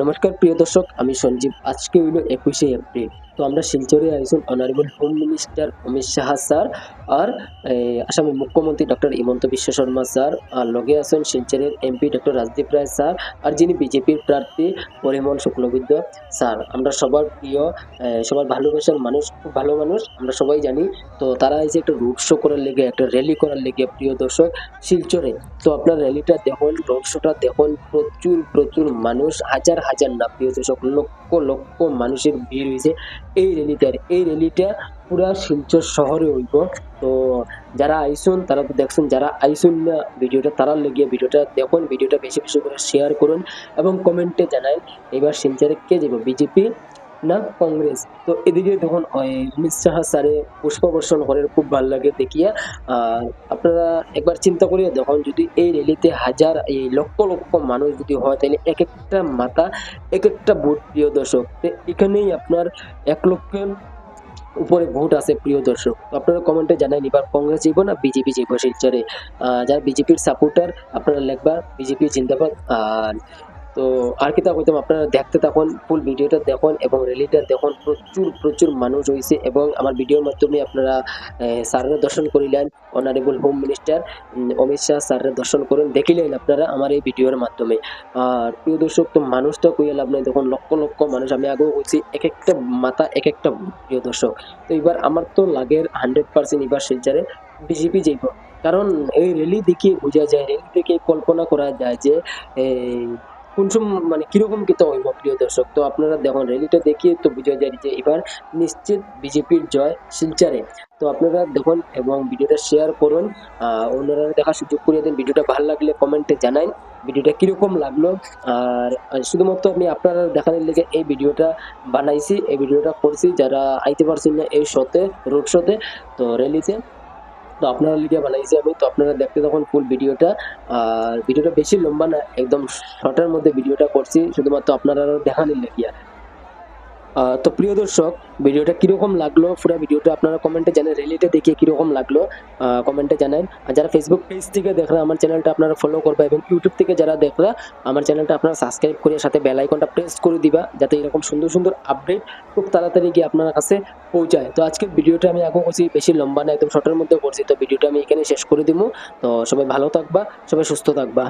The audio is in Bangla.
নমস্কার প্রিয় দর্শক আমি সঞ্জীব। আজকে হইল একুশে এপ্রিল। তো আমরা শিলচরে আইসুন honourable home minister Amit Shah sir আর আসামের মুখ্যমন্ত্রী ডক্টর হিমন্ত বিশ্ব শর্মা স্যার। আর লগে আছেন শিলচরের MP doctor Rajdeep Roy sir আর যিনি বিজেপির প্রার্থী পরিমল শুক্লবৈদ্য স্যার। আমরা সবার প্রিয় সবার ভালোবাসার মানুষ, খুব ভালো মানুষ, আমরা সবাই জানি। তো তারা এসে একটা রোড শো করার লেগে, একটা র্যালি করার লেগে প্রিয় দর্শক শিলচরে। তো আপনার র্যালিটা দেখুন, রোড শোটা দেখুন, প্রচুর প্রচুর মানুষ, হাজার হাজার না, প্রিয় দর্শক, লক্ষ লক্ষ মানুষের ভিড় হয়েছে। এই র্যালিতে আর এই র্যালিটা পুরা শিলচর শহরে হইব। তো যারা আইসুন, তারা তো দেখছেন, যারা আইসুন না ভিডিওটা, তারা লেগে ভিডিওটা দেখুন, ভিডিওটা বেশি বেশি করে শেয়ার করুন এবং কমেন্টে জানাই এবার শিলচরে কে যাব? বিজেপি না কংগ্রেস? তো এদিকে ওই অমিত শাহ স্যারে পুষ্পবর্ষণ করে খুব ভালো লাগে দেখিয়া। আর আপনারা একবার চিন্তা করিয়ে দেখুন, যদি এই র্যালিতে হাজার, এই লক্ষ লক্ষ মানুষ যদি হয়, তাহলে এক একটা মাথা এক একটা ভোট, প্রিয় দর্শক। তো এখানেই আপনার এক লক্ষের উপরে ভোট আছে, প্রিয় দর্শক। আপনারা কমেন্টে জানাই এবার কংগ্রেস যাইব না বিজেপি যাইব শিলচরে যারা বিজেপির সাপোর্টার আপনারা লেখবা বিজেপি জিন্দাবাদ। আর তো আর কি তা কইতাম, আপনারা দেখতে থাকুন ফুল ভিডিওটা দেখুন এবং র্যালিটা দেখুন। প্রচুর প্রচুর মানুষ হয়েছে এবং আমার ভিডিওর মাধ্যমে আপনারা স্যারের দর্শন করিলেন honourable home minister Amit Shah স্যারের দর্শন করুন, দেখিলেন আপনারা আমার এই ভিডিওর মাধ্যমে। আর প্রিয় দর্শক, তো মানুষটা কইয়া লাভ নাই, দেখুন, লক্ষ লক্ষ মানুষ আমি আগেও বলছি এক একটা মাথা এক একটা প্রিয় দর্শক। তো এবার আমার তো লাগের হান্ড্রেড পার্সেন্ট এবার শিলচারে বিজেপি যাইব। কারণ এই র্যালি দেখে বোঝা যায় র্যালি দেখে কল্পনা করা যায় যে কোন সম- মানে কীরকম কিতা হইব প্রিয় দর্শক? তো আপনারা দেখুন র্যালিটা দেখিয়ে তো বোঝা যায় যে এবার নিশ্চিত বিজেপির জয় শিলচারে। তো আপনারা দেখুন এবং ভিডিওটা শেয়ার করুন। অন্যরা দেখার সুযোগ করে দিন। ভিডিওটা ভালো লাগলে কমেন্টে জানাই ভিডিওটা কীরকম লাগল? আর আর শুধুমাত্র আমি আপনারা দেখানোর লেগে এই ভিডিওটা বানাইছি, এই ভিডিওটা করছি। যারা আইতে পারছেন না এই শোতে রোড শোতে, তো র্যালিতে তো আপনারা লিখে বানাইছি আমি তো আপনারা দেখতে তখন ফুল ভিডিওটা। আর ভিডিওটা বেশি লম্বা না একদম শর্টের মধ্যে ভিডিওটা করছি শুধুমাত্র আপনারা দেখা নিলে কি আহ, তো প্রিয় দর্শক, ভিডিওটা কীরকম লাগল? পুরো ভিডিওটা আপনারা কমেন্টে জানেন রেলিটা দেখে কীরকম লাগল কমেন্টে জানান। আর যারা ফেসবুক পেজ থেকে দেখরা, আমার চ্যানেলটা আপনারা ফলো করবা এবং ইউটিউব থেকে যারা দেখরা, আমার চ্যানেলটা আপনারা সাবস্ক্রাইব করে সাথে বেল আইকনটা প্রেস করে দিবা, যাতে এরকম সুন্দর সুন্দর আপডেট খুব তাড়াতাড়ি গিয়ে আপনার কাছে পৌঁছায়। তো আজকের ভিডিওটা আমি আগে করছি বেশি লম্বা না, একদম শর্টের মধ্যে করছি। তো ভিডিওটা আমি এখানে শেষ করে দিব তো সবাই ভালো থাকবা, সবাই সুস্থ থাকবা।